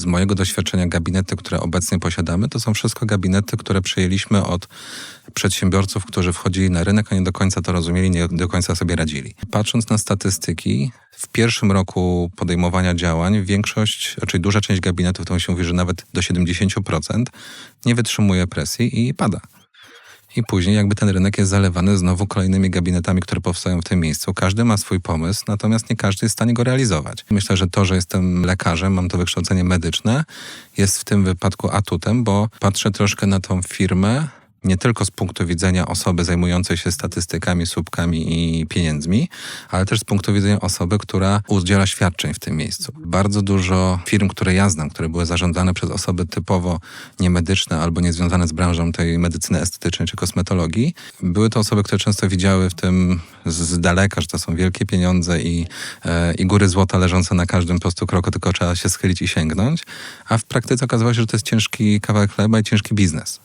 Z mojego doświadczenia gabinety, które obecnie posiadamy, to są wszystko gabinety, które przejęliśmy od przedsiębiorców, którzy wchodzili na rynek, a nie do końca to rozumieli, nie do końca sobie radzili. Patrząc na statystyki, w pierwszym roku podejmowania działań większość, raczej duża część gabinetów, to się mówi, że nawet do 70% nie wytrzymuje presji i pada. I później jakby ten rynek jest zalewany znowu kolejnymi gabinetami, które powstają w tym miejscu. Każdy ma swój pomysł, natomiast nie każdy jest w stanie go realizować. Myślę, że to, że jestem lekarzem, mam to wykształcenie medyczne, jest w tym wypadku atutem, bo patrzę troszkę na tą firmę nie tylko z punktu widzenia osoby zajmującej się statystykami, słupkami i pieniędzmi, ale też z punktu widzenia osoby, która udziela świadczeń w tym miejscu. Bardzo dużo firm, które ja znam, które były zarządzane przez osoby typowo niemedyczne albo niezwiązane z branżą tej medycyny estetycznej czy kosmetologii, były to osoby, które często widziały w tym z, daleka, że to są wielkie pieniądze i, e, i góry złota leżące na każdym prostu kroku, tylko trzeba się schylić i sięgnąć, a w praktyce okazywało się, że to jest ciężki kawałek chleba i ciężki biznes.